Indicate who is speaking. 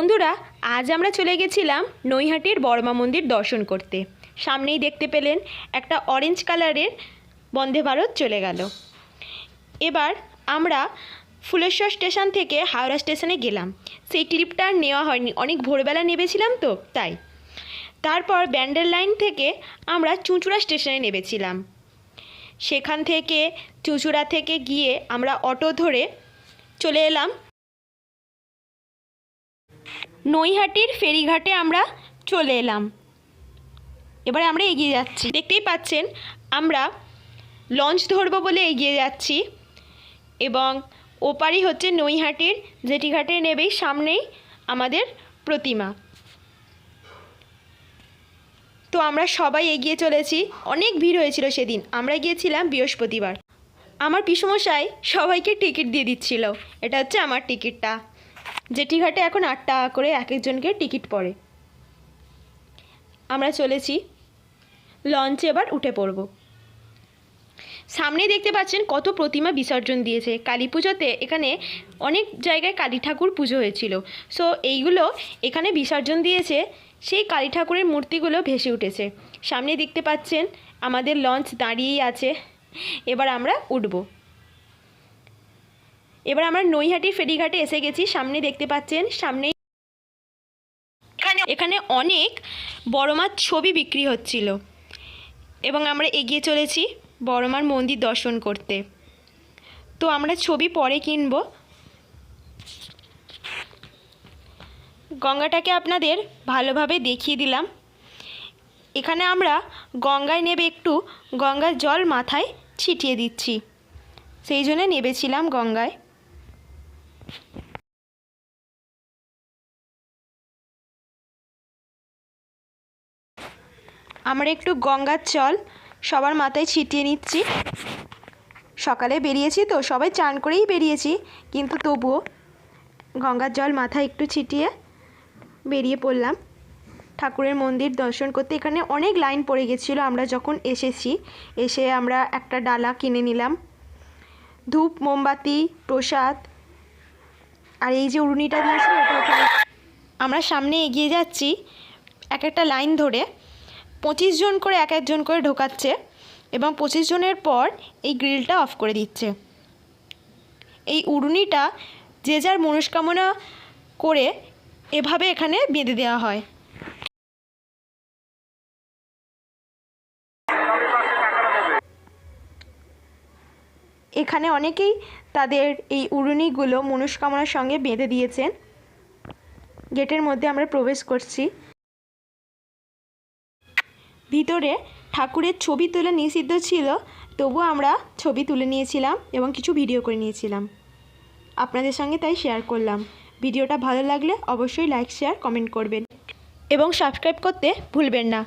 Speaker 1: বন্ধুরা, আজ আমরা চলে গেছিলাম নৈহাটির বর্মা মন্দির দর্শন করতে। সামনেই দেখতে পেলেন একটা অরেঞ্জ কালারের বন্দে ভারত চলে গেল। এবার আমরা ফুলেশ্বর স্টেশন থেকে হাওড়া স্টেশনে গেলাম। সেই ট্রিপটা আর নেওয়া হয়নি, অনেক ভোরবেলা নেবেছিলাম তো, তাই। তারপর ব্যান্ডেল লাইন থেকে আমরা চুঁচুড়া স্টেশনে নেবেছিলাম সেখান থেকে চুঁচুড়া থেকে গিয়ে আমরা অটো ধরে চলে এলাম নৈহাটির ফেরিঘাটে আমরা চলে এলাম। এবারে আমরা এগিয়ে যাচ্ছি। দেখতেই পাচ্ছেন, আমরা লঞ্চ ধরবো বলে এগিয়ে যাচ্ছি এবং ওপারই হচ্ছে নৈহাটির জেটিঘাটে নেবেই সামনেই আমাদের প্রতিমা। তো আমরা সবাই এগিয়ে চলেছি। অনেক ভিড় হয়েছিল সেদিন। আমরা গিয়েছিলাম বৃহস্পতিবার। আমার পিসমশাই সবাইকে টিকিট দিয়ে দিচ্ছিল। এটা হচ্ছে আমার টিকিটটা। জেটিঘাটে এখন আট টাকা করে এক একজনকে টিকিট পড়ে। আমরা চলেছি। লঞ্চে এবার উঠে পড়ব। সামনেই দেখতে পাচ্ছেন কত প্রতিমা বিসর্জন দিয়েছে। কালী পুজোতে এখানে অনেক জায়গায় কালী ঠাকুর পুজো হয়েছিল। সো এইগুলো এখানে বিসর্জন দিয়েছে। সেই কালী ঠাকুরের মূর্তিগুলো ভেসে উঠেছে। সামনে দেখতে পাচ্ছেন আমাদের লঞ্চ দাঁড়িয়েই আছে। এবার আমরা উঠব। এবার আমরা নৈহাটির ফেরিঘাটে এসে গেছি সামনে দেখতে পাচ্ছেন সামনে এখানে এখানে অনেক বড় মাছ ছবি বিক্রি হচ্ছিল। এবং আমরা এগিয়ে চলেছি বড় মার মন্দির দর্শন করতে। তো আমরা ছবি পরে কিনব। গঙ্গাটাকে আপনাদের ভালোভাবে দেখিয়ে দিলাম। এখানে আমরা গঙ্গায় নেবে একটু গঙ্গার জল মাথায় ছিটিয়ে দিচ্ছি। সেই জন্য নেবেছিলাম গঙ্গায়। আমরা একটু গঙ্গার জল সবার মাথায় ছিটিয়ে নিচ্ছি। সকালে বেরিয়েছি তো, সবাই চান করেই বেরিয়েছি, কিন্তু তবুও গঙ্গার জল মাথায় একটু ছিটিয়ে বেরিয়ে পড়লাম। ঠাকুরের মন্দির দর্শন করতে এখানে অনেক লাইন পড়ে গেছিল, আমরা যখন এসেছি, এসে আমরা একটা ডালা কিনে নিলাম। ধূপ, মোমবাতি, প্রসাদ, আর এই যে উড়ুনিটা দিয়েছিল আমরা সামনে এগিয়ে যাচ্ছি এক একটা লাইন ধরে। পঁচিশ জন করে এক একজন করে ঢোকাচ্ছে এবং পঁচিশ জনের পর এই গ্রিলটা অফ করে দিচ্ছে। এই উড়ুনিটা যে যার মনস্কামনা করে এভাবে এখানে বেঁধে দেওয়া হয়। এখানে অনেকেই তাদের এই উড়ুনিগুলো মনস্কামনার সঙ্গে বেঁধে দিয়েছেন। গেটের মধ্যে আমরা প্রবেশ করছি। ভিতরে ঠাকুরের ছবি তোলা নিষিদ্ধ ছিল তবু আমরা ছবি তুলে নিয়েছিলাম এবং কিছু ভিডিও করে নিয়েছিলাম। আপনাদের সঙ্গে তাই শেয়ার করলাম। ভিডিওটা ভালো লাগলে অবশ্যই লাইক শেয়ার কমেন্ট করবেন। এবং সাবস্ক্রাইব করতে ভুলবেন না।